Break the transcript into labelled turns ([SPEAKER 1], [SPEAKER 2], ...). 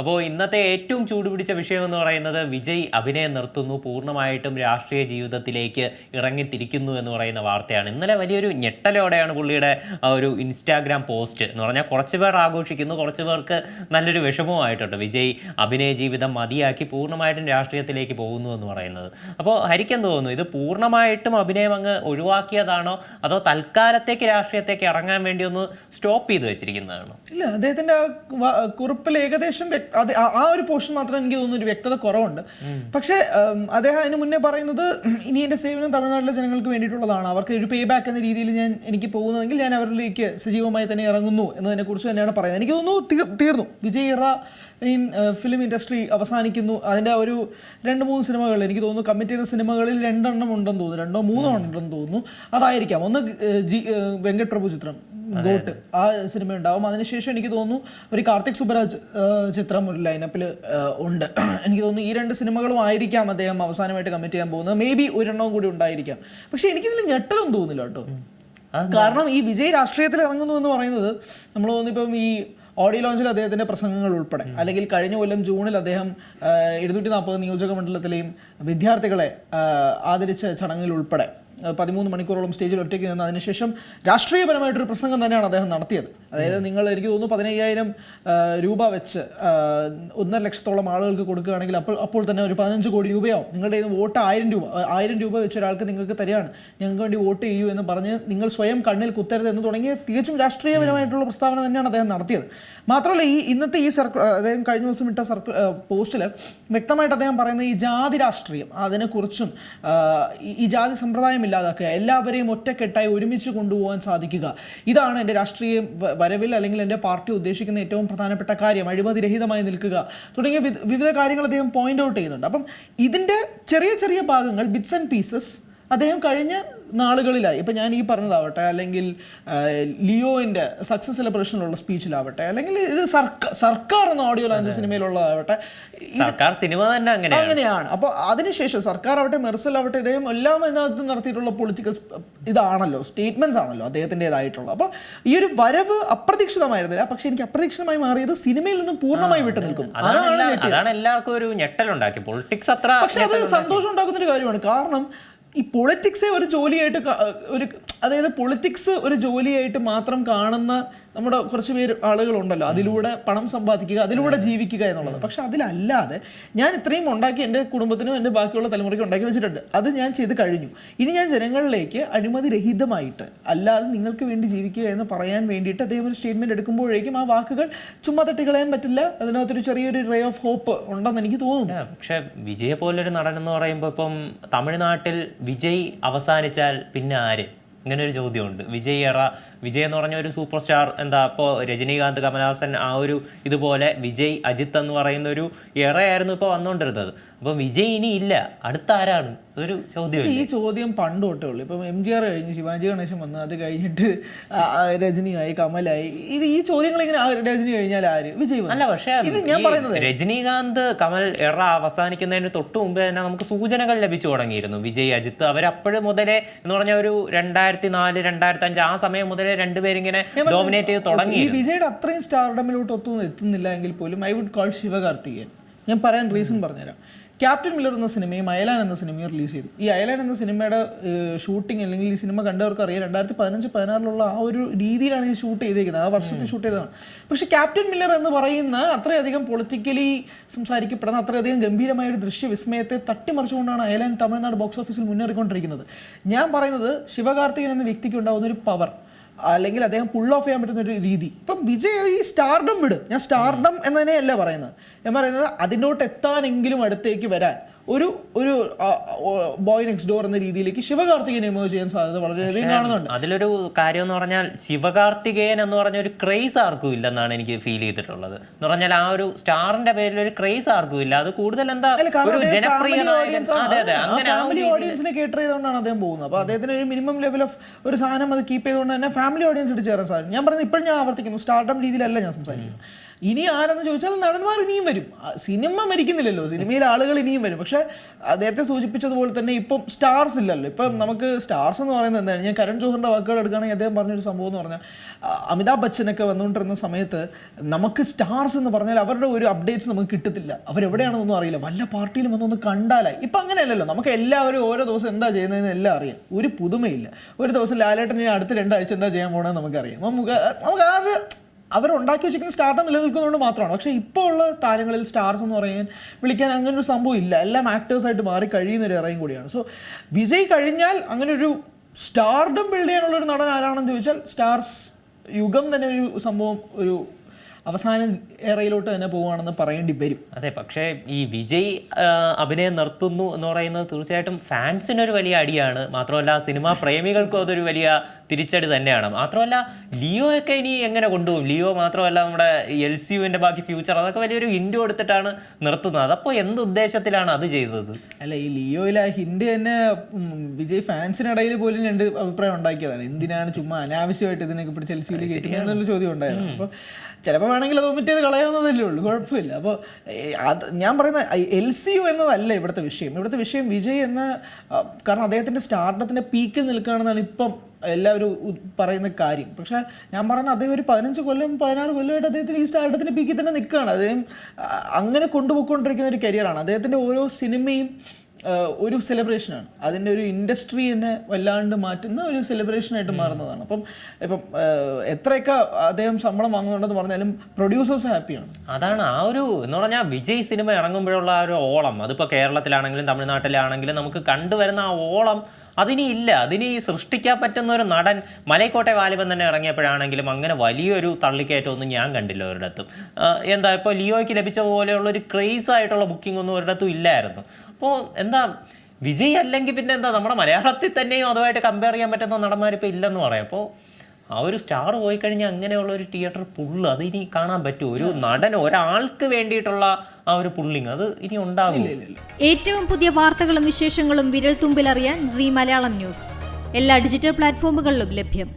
[SPEAKER 1] അപ്പോൾ ഇന്നത്തെ ഏറ്റവും ചൂടുപിടിച്ച വിഷയം എന്ന് പറയുന്നത് വിജയ് അഭിനയം നിർത്തുന്നു പൂർണമായിട്ടും രാഷ്ട്രീയ ജീവിതത്തിലേക്ക് ഇറങ്ങിത്തിരിക്കുന്നു എന്ന് പറയുന്ന വാർത്തയാണ്. ഇന്നലെ വലിയൊരു ഞെട്ടലോടെയാണ് പുള്ളിയുടെ ഒരു ഇൻസ്റ്റാഗ്രാം പോസ്റ്റ് എന്ന് പറഞ്ഞാൽ കുറച്ച് പേർ ആഘോഷിക്കുന്നു കുറച്ച് പേർക്ക് നല്ലൊരു വിഷമവുമായിട്ടുണ്ട്. വിജയ് അഭിനയ ജീവിതം മതിയാക്കി പൂർണമായിട്ടും രാഷ്ട്രീയത്തിലേക്ക് പോകുന്നു എന്ന് പറയുന്നത്. അപ്പോൾ ഹരിക്കെന്ന് തോന്നുന്നു? ഇത് പൂർണമായിട്ടും അഭിനയം അങ്ങ് ഒഴിവാക്കിയതാണോ? അതോ തൽക്കാലത്തേക്ക് രാഷ്ട്രീയത്തേക്ക് ഇറങ്ങാൻ വേണ്ടി ഒന്ന് സ്റ്റോപ്പ് ചെയ്ത് വെച്ചിരിക്കുന്നതാണോ?
[SPEAKER 2] ഇല്ല അദ്ദേഹത്തിന്റെ കുറിപ്പിൽ ഏകദേശം അത് ആ- ഒരു പോർഷൻ മാത്രം എനിക്ക് തോന്നുന്നു ഒരു വ്യക്തത കുറവുണ്ട്. പക്ഷേ അദ്ദേഹം അതിന് മുന്നേ പറയുന്നത് ഇനി എന്റെ സേവനം തമിഴ്നാട്ടിലെ ജനങ്ങൾക്ക് വേണ്ടിയിട്ടുള്ളതാണ്. അവർക്ക് ഒരു പേ ബാക്ക് എന്ന രീതിയിൽ ഞാൻ എനിക്ക് പോകുന്നതെങ്കിൽ ഞാൻ അവരിലേക്ക് സജീവമായി തന്നെ ഇറങ്ങുന്നു എന്നതിനെ കുറിച്ച് തന്നെയാണ് പറയുന്നത്. എനിക്ക് തോന്നുന്നു തീർന്നു. വിജയ് ഇറ ഇൻ ഫിലിം ഇൻഡസ്ട്രി അവസാനിക്കുന്നു. അതിന്റെ ഒരു രണ്ട് മൂന്ന് സിനിമകൾ എനിക്ക് തോന്നുന്നു കമ്മിറ്റ് ചെയ്ത സിനിമകളിൽ രണ്ടെണ്ണം ഉണ്ടെന്ന് തോന്നുന്നു. രണ്ടോ മൂന്നോ ഉണ്ടെന്ന് തോന്നുന്നു. അതായിരിക്കാം. ഒന്ന് ജി വെങ്കട്ട് പ്രഭു ചിത്രം. ഗോട്ട് ആ സിനിമ ഉണ്ടാവും. അതിനുശേഷം എനിക്ക് തോന്നുന്നു ഒരു കാർത്തിക് സുബരാജ് ചിത്രം ഒരു ലൈനപ്പിൽ ഉണ്ട്. എനിക്ക് തോന്നുന്നു ഈ രണ്ട് സിനിമകളും ആയിരിക്കാം അദ്ദേഹം അവസാനമായിട്ട് കമ്മിറ്റ് ചെയ്യാൻ പോകുന്നത്. മേ ബി ഒരെണ്ണവും കൂടി ഉണ്ടായിരിക്കാം. പക്ഷെ എനിക്കിതിൽ ഞെട്ടലും തോന്നില്ല കേട്ടോ. കാരണം ഈ വിജയ് രാഷ്ട്രീയത്തിൽ ഇറങ്ങുന്നു എന്ന് പറയുന്നത് നമ്മൾ തോന്നിപ്പം ഈ ഓഡിയോ ലോഞ്ചിൽ അദ്ദേഹത്തിന്റെ പ്രസംഗങ്ങൾ ഉൾപ്പെടെ അല്ലെങ്കിൽ കഴിഞ്ഞ കൊല്ലം ജൂണിൽ അദ്ദേഹം എഴുന്നൂറ്റി നാൽപ്പത് നിയോജക മണ്ഡലത്തിലെയും വിദ്യാർത്ഥികളെ ആദരിച്ച ചടങ്ങിൽ ഉൾപ്പെടെ. പതിമൂന്ന് മണിക്കൂറോളം സ്റ്റേജിൽ ഒറ്റയ്ക്ക് നിന്ന് അതിനുശേഷം രാഷ്ട്രീയപരമായിട്ടൊരു പ്രസംഗം തന്നെയാണ് അദ്ദേഹം നടത്തിയത്. അതായത് നിങ്ങൾ എനിക്ക് തോന്നുന്നു പതിനയ്യായിരം രൂപ വെച്ച് ഒന്നര ലക്ഷത്തോളം ആളുകൾക്ക് കൊടുക്കുകയാണെങ്കിൽ അപ്പോൾ അപ്പോൾ തന്നെ ഒരു പതിനഞ്ച് കോടി രൂപയാവും. നിങ്ങളുടെ നിന്ന് വോട്ട് ആയിരം രൂപ ആയിരം രൂപ വെച്ച് ഒരാൾക്ക് നിങ്ങൾക്ക് തരികയാണ്. ഞങ്ങൾക്ക് വേണ്ടി വോട്ട് ചെയ്യൂ എന്ന് പറഞ്ഞ് നിങ്ങൾ സ്വയം കണ്ണിൽ കുത്തരുത് എന്ന് തുടങ്ങിയ തികച്ചും രാഷ്ട്രീയപരമായിട്ടുള്ള പ്രസ്താവന തന്നെയാണ് അദ്ദേഹം നടത്തിയത്. മാത്രമല്ല ഈ ഇന്നത്തെ ഈ സർക്കു അദ്ദേഹം കഴിഞ്ഞ ദിവസം ഇട്ട സർക്കു പോസ്റ്റിൽ വ്യക്തമായിട്ട് അദ്ദേഹം പറയുന്ന ഈ ജാതി രാഷ്ട്രീയം അതിനെക്കുറിച്ചും ഈ ജാതി സമ്പ്രദായം ഇല്ലാതാക്കുക. എല്ലാവരെയും ഒറ്റക്കെട്ടായി ഒരുമിച്ച് കൊണ്ടുപോകാൻ സാധിക്കുക. ഇതാണ് എന്റെ രാഷ്ട്രീയ വരവിൽ അല്ലെങ്കിൽ എന്റെ പാർട്ടി ഉദ്ദേശിക്കുന്ന ഏറ്റവും പ്രധാനപ്പെട്ട കാര്യം. അഴിമതിരഹിതമായി നിൽക്കുക. തുടങ്ങിയ വിവിധ കാര്യങ്ങൾ അദ്ദേഹം പോയിന്റ് ഔട്ട് ചെയ്യുന്നുണ്ട്. അപ്പം ഇതിന്റെ ചെറിയ ചെറിയ ഭാഗങ്ങൾ ബിറ്റ്സ് ആൻഡ് പീസസ് അദ്ദേഹം കഴിഞ്ഞ നാളുകളിലായി. ഇപ്പം ഞാൻ ഈ പറഞ്ഞതാവട്ടെ അല്ലെങ്കിൽ ലിയോയിന്റെ സക്സസ് സെലിബ്രേഷനിലുള്ള സ്പീച്ചിലാവട്ടെ അല്ലെങ്കിൽ ഇത് സർക്കാർ സർക്കാർ എന്ന ഓഡിയോ ലാഞ്ച് സിനിമയിലുള്ളതാവട്ടെ
[SPEAKER 1] സർക്കാർ സിനിമ തന്നെ അങ്ങനെ
[SPEAKER 2] അങ്ങനെയാണ്. അപ്പോൾ അതിനുശേഷം സർക്കാർ ആവട്ടെ മെർസലാവട്ടെ ഇദ്ദേഹം എല്ലാം അതിനകത്ത് നടത്തിയിട്ടുള്ള പൊളിറ്റിക്കൽ ഇതാണല്ലോ സ്റ്റേറ്റ്മെന്റ്സ് ആണല്ലോ അദ്ദേഹത്തിന്റെതായിട്ടുള്ള അപ്പോൾ ഈ ഒരു വരവ് അപ്രതീക്ഷിതമായിരുന്നില്ല. പക്ഷേ എനിക്ക് അപ്രതീക്ഷിതമായി മാറിയത് സിനിമയിൽ നിന്നും പൂർണമായി വിട്ടു നിൽക്കുന്നു.
[SPEAKER 1] അതാണ് എല്ലാവർക്കും ഒരു ഞെട്ടലുണ്ടാക്കി. പൊളിറ്റിക്സ് അത്ര
[SPEAKER 2] പക്ഷെ അത് സന്തോഷം ഉണ്ടാക്കുന്ന ഒരു കാര്യമാണ്. കാരണം ഈ പൊളിറ്റിക്സേ ഒരു ജോലിയായിട്ട് ഒരു അതായത് പൊളിറ്റിക്സ് ഒരു ജോലിയായിട്ട് മാത്രം കാണുന്ന നമ്മുടെ കുറച്ച് പേര് ആളുകളുണ്ടല്ലോ. അതിലൂടെ പണം സമ്പാദിക്കുക അതിലൂടെ ജീവിക്കുക എന്നുള്ളത്. പക്ഷെ അതിലല്ലാതെ ഞാൻ ഇത്രയും ഉണ്ടാക്കി എന്റെ കുടുംബത്തിനും എന്റെ ബാക്കിയുള്ള തലമുറയ്ക്കും ഉണ്ടാക്കി വെച്ചിട്ടുണ്ട്. അത് ഞാൻ ചെയ്ത് കഴിഞ്ഞു. ഇനി ഞാൻ ജനങ്ങളിലേക്ക് അഴിമതി രഹിതമായിട്ട് അല്ലാതെ നിങ്ങൾക്ക് വേണ്ടി ജീവിക്കുക എന്ന് പറയാൻ വേണ്ടിയിട്ട് അദ്ദേഹം ഒരു സ്റ്റേറ്റ്മെന്റ് എടുക്കുമ്പോഴേക്കും ആ വാക്കുകൾ ചുമ്മാ തട്ടിക്കളയാൻ പറ്റില്ല. അതിനകത്തൊരു ചെറിയൊരു റേ ഓഫ് ഹോപ്പ് ഉണ്ടെന്ന് എനിക്ക് തോന്നുന്നു.
[SPEAKER 1] പക്ഷെ വിജയെ പോലൊരു നടൻ എന്ന് പറയുമ്പോൾ ഇപ്പം തമിഴ്നാട്ടിൽ വിജയ് അവസാനിച്ചാൽ പിന്നെ ആര്? ഇങ്ങനെ ഒരു ചോദ്യമുണ്ട്. വിജയ് എറ വിജയ് എന്ന് പറഞ്ഞ ഒരു സൂപ്പർ സ്റ്റാർ എന്താ ഇപ്പോൾ രജനീകാന്ത് കമലഹാസൻ ആ ഒരു ഇതുപോലെ വിജയ് അജിത്ത് എന്ന് പറയുന്ന ഒരു എറയായിരുന്നു ഇപ്പോൾ വന്നുകൊണ്ടിരുന്നത് അപ്പോൾ വിജയ് ഇനി ഇല്ല. അടുത്ത ആരാണ് അതൊരു ചോദ്യം
[SPEAKER 2] ഈ ചോദ്യം പണ്ട് തൊട്ടേ ഉള്ളൂ. ഇപ്പം എം ജി ആർ കഴിഞ്ഞ് ശിവാജി ഗണേശൻ വന്നു അത് കഴിഞ്ഞിട്ട് രജനിയായി കമലായി. ഇത് ഈ ചോദ്യങ്ങൾ ഇങ്ങനെ രജനി കഴിഞ്ഞാൽ ആര്? വിജയ്.
[SPEAKER 1] അല്ല പക്ഷേ
[SPEAKER 2] ഇത് ഞാൻ പറയുന്നത്
[SPEAKER 1] രജനീകാന്ത് കമൽ എറ അവസാനിക്കുന്നതിന് തൊട്ട് മുമ്പേ തന്നെ നമുക്ക് സൂചനകൾ ലഭിച്ചു തുടങ്ങിയിരുന്നു. വിജയ് അജിത്ത് അവരപ്പോഴും മുതലേ എന്ന് പറഞ്ഞ ഒരു രണ്ടായിരത്തി നാല് രണ്ടായിരത്തി അഞ്ച് ആ സമയം മുതലേ രണ്ടുപേരിങ്ങനെ ഡോമിനേറ്റ് ചെയ്ത് തുടങ്ങി
[SPEAKER 2] ഈ വിജയുടെ അത്രയും സ്റ്റാർഡമിലോട്ട് ഒത്തൊന്നും എത്തുന്നില്ല എങ്കിൽ പോലും ഐ വുഡ് കോൾ ശിവകാർത്തികേയൻ. ഞാൻ പറയാൻ റീസൺ പറഞ്ഞുതരാം. ക്യാപ്റ്റൻ മില്ലർ എന്ന സിനിമയും അയലാൻ എന്ന സിനിമയും റിലീസ് ചെയ്തു. ഈ അയലാൻ എന്ന സിനിമയുടെ ഷൂട്ടിംഗ് അല്ലെങ്കിൽ ഈ സിനിമ കണ്ടവർക്ക് അറിയാം രണ്ടായിരത്തി പതിനഞ്ച് പതിനാറിലുള്ള ആ ഒരു രീതിയിലാണ് ഈ ഷൂട്ട് ചെയ്തേക്കുന്നത്. ആ വർഷത്തിൽ ഷൂട്ട് ചെയ്തതാണ്. പക്ഷേ ക്യാപ്റ്റൻ മില്ലർ എന്ന് പറയുന്ന അത്രയധികം പൊളിറ്റിക്കലി സംസാരിക്കപ്പെടുന്ന അത്രയധികം ഗംഭീരമായ ഒരു ദൃശ്യ വിസ്മയത്തെ തട്ടിമറിച്ചുകൊണ്ടാണ് അയലാൻ തമിഴ്നാട് ബോക്സ് ഓഫീസിൽ മുന്നേറിക്കൊണ്ടിരിക്കുന്നത്. ഞാൻ പറയുന്നത് ശിവകാർത്തികൻ എന്ന വ്യക്തിക്ക് ഉണ്ടാകുന്ന ഒരു പവർ അല്ലെങ്കിൽ അദ്ദേഹം പുൾ ഓഫ് ചെയ്യാൻ പറ്റുന്ന ഒരു രീതി. ഇപ്പം വിജയ് ഈ സ്റ്റാർഡം വിട് ഞാൻ സ്റ്റാർഡം എന്നതിനെയല്ല പറയുന്നത്. ഞാൻ പറയുന്നത് അതിനോട്ട് എത്താനെങ്കിലും അടുത്തേക്ക് വരാൻ. ഒരു ഒരു ബോയ് നെക്സ്റ്റ് ഡോർ എന്ന രീതിയിലേക്ക് ശിവകാർത്തികേയൻ എമേജ് ചെയ്യാൻ സാധ്യത വളരെയധികം കാണുന്നുണ്ട്.
[SPEAKER 1] അതിലൊരു കാര്യം എന്ന് പറഞ്ഞാൽ ശിവകാർത്തികേയൻ എന്ന് പറഞ്ഞ ഒരു ക്രേസ് ആർക്കും ഇല്ലെന്നാണ് എനിക്ക് ഫീൽ ചെയ്തിട്ടുള്ളത്. എന്ന് പറഞ്ഞാൽ ആ ഒരു സ്റ്റാറിന്റെ പേരിൽ ഒരു ക്രേസ് ആർക്കും ഇല്ല. അത് കൂടുതൽ എന്താ ഒരു ജനപ്രിയ
[SPEAKER 2] ഫാമിലി ഓഡിയൻസിനെ കേട്ടർ ചെയ്തുകൊണ്ടാണ് അദ്ദേഹം പോകുന്നത്. അപ്പോൾ അദ്ദേഹത്തിന് ഒരു മിനിമം ലെവൽ ഓഫ് ഒരു സാധനം അത് കീപ്പ് ചെയ്തുകൊണ്ട് തന്നെ ഫാമിലി ഓഡിയൻസ് ഇട്ട് ചേരാൻ സാധിക്കും. ഞാൻ പറയുന്നത് ഇപ്പോഴും ഞാൻ ആവർത്തിക്കുന്നു. സ്റ്റാർഡം രീതിയിലല്ല ഞാൻ സംസാരിക്കുന്നത്. ഇനി ആരെന്ന് ചോദിച്ചാൽ നടന്മാർ ഇനിയും വരും. സിനിമ മരിക്കുന്നില്ലല്ലോ. സിനിമയിൽ ആളുകൾ ഇനിയും വരും. പക്ഷേ നേരത്തെ സൂചിപ്പിച്ചതുപോലെ തന്നെ ഇപ്പം സ്റ്റാർസ് ഇല്ലല്ലോ. ഇപ്പം നമുക്ക് സ്റ്റാർസ് എന്ന് പറയുന്നത് എന്താണ്? ഞാൻ കരൺ ജോഹറിന്റെ വാക്കുകൾ എടുക്കുകയാണെങ്കിൽ അദ്ദേഹം പറഞ്ഞൊരു സംഭവം എന്ന് പറഞ്ഞാൽ അമിതാഭ് ബച്ചനൊക്കെ വന്നുകൊണ്ടിരുന്ന സമയത്ത് നമുക്ക് സ്റ്റാർസ് എന്ന് പറഞ്ഞാൽ അവരുടെ ഒരു അപ്ഡേറ്റ്സ് നമുക്ക് കിട്ടത്തില്ല. അവരെവിടെയാണെന്നൊന്നും അറിയില്ല. വല്ല പാർട്ടിയിലും വന്നൊന്ന് കണ്ടാലായി. ഇപ്പം അങ്ങനെയല്ലല്ലോ. നമുക്ക് എല്ലാവരും ഓരോ ദിവസം എന്താ ചെയ്യുന്നതെന്ന് എല്ലാം അറിയാം. ഒരു പുതുമയില്ല. ഒരു ദിവസം ലാലേട്ടൻ അടുത്ത രണ്ടാഴ്ച എന്താ ചെയ്യാൻ പോകണമെന്ന് നമുക്കറിയാം. നമുക്ക് നമുക്ക് ആ ഒരു അവരുണ്ടാക്കി വെച്ചിരിക്കുന്ന സ്റ്റാർട്ട് നിലനിൽക്കുന്നതുകൊണ്ട് മാത്രമാണ്. പക്ഷേ ഇപ്പോൾ ഉള്ള താരങ്ങളിൽ സ്റ്റാർസ് എന്ന് പറയാൻ വിളിക്കാൻ അങ്ങനെ ഒരു സംഭവം ഇല്ല. എല്ലാം ആക്ടേഴ്സായിട്ട് മാറി കഴിയുന്ന ഒരു ഇറയും കൂടിയാണ്. സോ വിജയ് കഴിഞ്ഞാൽ അങ്ങനെ ഒരു സ്റ്റാർഡം ബിൽഡ് ചെയ്യാനുള്ള ഒരു നടൻ ആരാണെന്ന് ചോദിച്ചാൽ സ്റ്റാർസ് യുഗം തന്നെ ഒരു സംഭവം ഒരു അവസാന ഏറയിലോട്ട് തന്നെ പോവുകയാണെന്ന് പറയേണ്ടി വരും.
[SPEAKER 1] അതെ പക്ഷേ ഈ വിജയ് അഭിനയം നിർത്തുന്നു എന്ന് പറയുന്നത് തീർച്ചയായിട്ടും ഫാൻസിനൊരു വലിയ അടിയാണ്. മാത്രമല്ല സിനിമാ പ്രേമികൾക്കും അതൊരു വലിയ തിരിച്ചടി തന്നെയാണ്. മാത്രമല്ല ലിയോ ഒക്കെ ഇനി എങ്ങനെ കൊണ്ടുപോകും? ലിയോ മാത്രമല്ല നമ്മുടെ എൽ സി യുവിന്റെ ബാക്കി ഫ്യൂച്ചർ അതൊക്കെ വലിയൊരു ഹിൻഡു എടുത്തിട്ടാണ് നിർത്തുന്നത്. അതപ്പോൾ എന്ത് ഉദ്ദേശത്തിലാണ് അത് ചെയ്തത്?
[SPEAKER 2] അല്ല ഈ ലിയോയിലെ ആ ഹിൻഡ് തന്നെ വിജയ് ഫാൻസിനിടയിൽ പോലും രണ്ട് അഭിപ്രായം ഉണ്ടാക്കിയതാണ്. എന്തിനാണ് ചുമ്മാ അനാവശ്യമായിട്ട് ഇതിനൊക്കെ പിടിച്ച് എൽ സിയിൽ കയറ്റുന്നത് എന്നുള്ള ചോദ്യം ഉണ്ടായിരുന്നു അപ്പോൾ ചിലപ്പോൾ വേണമെങ്കിൽ അത് ഒമിറ്റ് ചെയ്ത് കളയാവുന്നതല്ലേ ഉള്ളൂ കുഴപ്പമില്ല. അപ്പോൾ അത് ഞാൻ പറയുന്ന എൽ സി യു എന്നതല്ല ഇവിടുത്തെ വിഷയം. ഇവിടുത്തെ വിഷയം വിജയ് എന്ന കാരണം അദ്ദേഹത്തിന്റെ സ്റ്റാർട്ടത്തിന്റെ പീക്കിൽ നിൽക്കുകയാണെന്നാണ് ഇപ്പം എല്ലാവരും പറയുന്ന കാര്യം. പക്ഷേ ഞാൻ പറയുന്ന അദ്ദേഹം ഒരു പതിനഞ്ച് കൊല്ലം പതിനാറ് കൊല്ലമായിട്ട് അദ്ദേഹത്തിന് ഈ സ്റ്റാർട്ടത്തിന്റെ പീക്കിൽ തന്നെ നിൽക്കുകയാണ്. അദ്ദേഹം അങ്ങനെ കൊണ്ടുപോയിക്കൊണ്ടിരിക്കുന്ന ഒരു കരിയറാണ്. അദ്ദേഹത്തിന്റെ ഓരോ സിനിമയും ഒരു സെലിബ്രേഷനാണ് അതിന്റെ ഒരു ഇൻഡസ്ട്രി തന്നെ വല്ലാണ്ട് മാറ്റുന്ന ഒരു സെലിബ്രേഷനായിട്ട് മാറുന്നതാണ്. അപ്പം ഇപ്പം എത്രയൊക്കെ അദ്ദേഹം ശമ്പളം വാങ്ങുന്നുണ്ടെന്ന് പറഞ്ഞാലും പ്രൊഡ്യൂസേഴ്സ് ഹാപ്പിയാണ്
[SPEAKER 1] അതാണ് ആ ഒരു എന്ന് പറഞ്ഞാൽ വിജയ് സിനിമ ഇറങ്ങുമ്പോഴുള്ള ആ ഒരു ഓളം. അതിപ്പോൾ കേരളത്തിലാണെങ്കിലും തമിഴ്നാട്ടിലാണെങ്കിലും നമുക്ക് കണ്ടുവരുന്ന ആ ഓളം അതിനി ഇല്ല. അതിനി സൃഷ്ടിക്കാൻ പറ്റുന്ന ഒരു നടൻ മലൈക്കോട്ടെ വാലിബൻ തന്നെ ഇറങ്ങിയപ്പോഴാണെങ്കിലും അങ്ങനെ വലിയൊരു തള്ളിക്കയറ്റമൊന്നും ഞാൻ കണ്ടില്ല ഒരിടത്തും. എന്താ ഇപ്പോൾ ലിയോയ്ക്ക് ലഭിച്ചതുപോലെയുള്ള ഒരു ക്രേസ് ആയിട്ടുള്ള ബുക്കിംഗ് ഒന്നും ഒരിടത്തും ഇല്ലായിരുന്നു. അപ്പോൾ എന്താ വിജയ് അല്ലെങ്കിൽ പിന്നെ എന്താ നമ്മുടെ മലയാളത്തിൽ തന്നെയും അതുമായിട്ട് കമ്പയർ ചെയ്യാൻ പറ്റുന്ന നടന്മാരിപ്പോൾ ഇല്ലെന്ന് പറയാം. അപ്പോൾ ആ ഒരു സ്റ്റാർ പോയി കഴിഞ്ഞാൽ അങ്ങനെയുള്ള ഒരു തിയേറ്റർ പുള്ള് അത് ഇനി കാണാൻ പറ്റുമോ ഒരു നടൻ ഒരാൾക്ക് വേണ്ടിയിട്ടുള്ള ആ ഒരു പുള്ളിങ് അത് ഇനി ഉണ്ടാവില്ല
[SPEAKER 3] ഏറ്റവും പുതിയ വാർത്തകളും വിശേഷങ്ങളും വിരൽ തുമ്പിലറിയാൻ സി മലയാളം ന്യൂസ്. എല്ലാ ഡിജിറ്റൽ പ്ലാറ്റ്ഫോമുകളിലും ലഭ്യം.